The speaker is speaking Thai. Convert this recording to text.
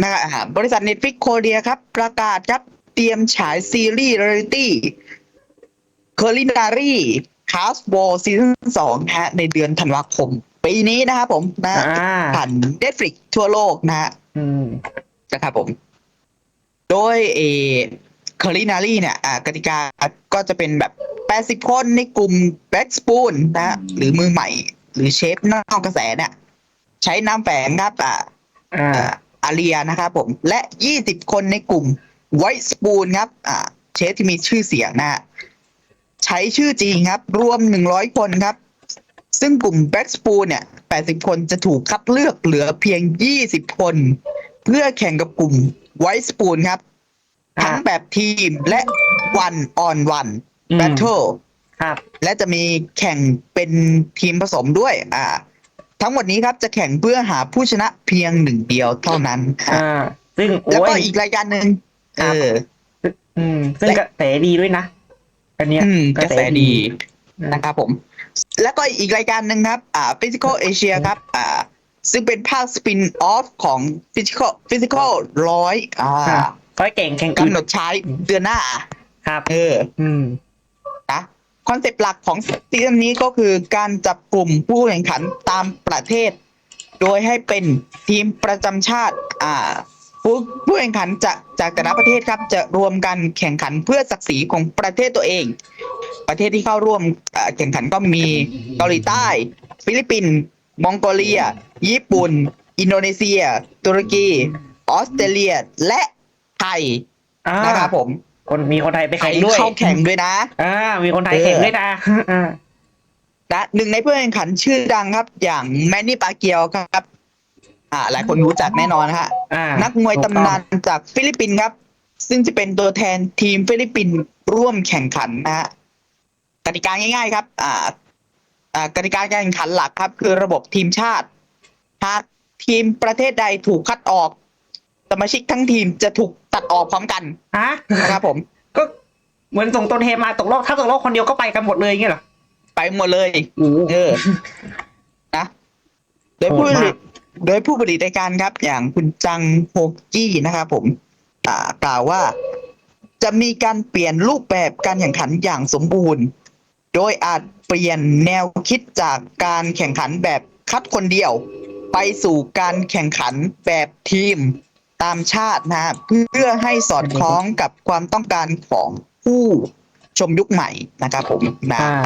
นะอ่าบริษัท Netflix โคเรียครับ ประกาศครับ เตรียมฉายซีรีส์เรียลิตี้เคอร์ลินารีคาสโบซีซั่นสองนะฮะ ในเดือนธันวาคม ปีนี้นะครับผมนะอ่า ผ่าน Netflix ทั่วโลกนะฮะ อืม นะครับผม โดยเอเคอรินารีเนี่ยอ่ากติกาก็จะเป็นแบบ 80 คนในกลุ่มแบ็กสปูนนะฮะหรือมือใหม่ หรือเชฟนอกกระแสเนี่ยใช้น้ำแฝงครับอ่าอ่า อ่า อาเรียนะครับผมและ 20 คนในกลุ่มไวท์สปูนครับอ่าเชฟที่มีชื่อเสียงนะฮะใช้ชื่อจริงครับ รวม 100 คนครับ ซึ่งกลุ่มแบ็กสปูนเนี่ย 80 คนจะถูกคัดเลือกเหลือเพียง 20 คน เพื่อแข่งกับกลุ่มไวท์สปูนครับอ่าทั้งแบบทีมและวันออนวันอืม แบทเทิลครับ และจะมีแข่งเป็นทีมผสมด้วย อ่า ทั้งหมดนี้ครับจะแข่งเพื่อหาผู้ชนะเพียงหนึ่งเดียวเท่านั้นอ่าซึ่งแล้วโอ้ก็ยอีกรายการหนึ่งครัเอบออืม ซึ่งและกระแสดีด้วยนะอันเนี้ยอืมกระแสดีนะนะครับผม แล้วก็อีกรายการหนึ่งครับ อ่า Physical Asia ครับ อ่า ซึ่งเป็นภาคสปินออฟของ Physical Physical ร้อยอ่าครับค่อยเก่งแข่งขันกำหนดใช้เดือนหน้า ครับ เออ อืมนะ คอนเซปต์หลักของซีซั่นนี้ก็คือการจับกลุ่มผู้แข่งขันตามประเทศ โดยให้เป็นทีมประจำชาติอ่าผู้ผู้แข่งขันจะจากแต่ละประเทศครับจะรวมกันแข่งขันเพื่อศักดิ์ศรีของประเทศตัวเอง ประเทศที่เข้าร่วมแข่งขันก็มีเกาหลีใต้ ฟิลิปปินส์มองโกเลีย ญี่ปุ่น อินโดนีเซีย ตุรกี ออสเตรเลีย และไทยนะครับผม คนมีคนไทยไปไทแข่ยงด้วยเข้าแข่งด้วยนะ อ่า มีคนไทยเออแข่งด้วยนะอ่านะหนึ่งในผู้แข่งขันชื่อดังครับ อย่างแมนนี่ปาเกียวครับ อ่า หลายคนรู้จักแน่นอนนะฮะอ่านักมวยตำนานจากฟิลิปปินส์ครับ ซึ่งจะเป็นตัวแทนทีมฟิลิปปินส์ร่วมแข่งขันนะฮะกติกาง่าย ๆ ครับ อ่า อ่ากติกาการแข่งขันหลักครับ คือระบบทีมชาติหากทีมประเทศใดถูกคัดออก สมาชิกทั้งทีมจะถูกตัดออกพร้อมกันฮะนะครับผมก็เหมือนส่งตัวแทนมาตกรอบถ้าตกรอบคนเดียวก็ไปกันหมดเลยอย่างเงี้ยเหรอไปหมดเลยโอ้โหเออนะโดยผู้ผโหดลิมาตกโดยผู้ผลิตรายการครับ อย่างคุณจังโฮกี้นะครับผมอ่ากล่าวว่าจะมีการเปลี่ยนรูปแบบการแข่งขันอย่างสมบูรณ์ โดยอาจเปลี่ยนแนวคิดจากการแข่งขันแบบคัดคนเดียว ไปสู่การแข่งขันแบบทีม ตามชาตินะฮะเพื่อให้สอดคล้องกับความต้องการของผู้ชมยุคใหม่นะครับผมนะอ่า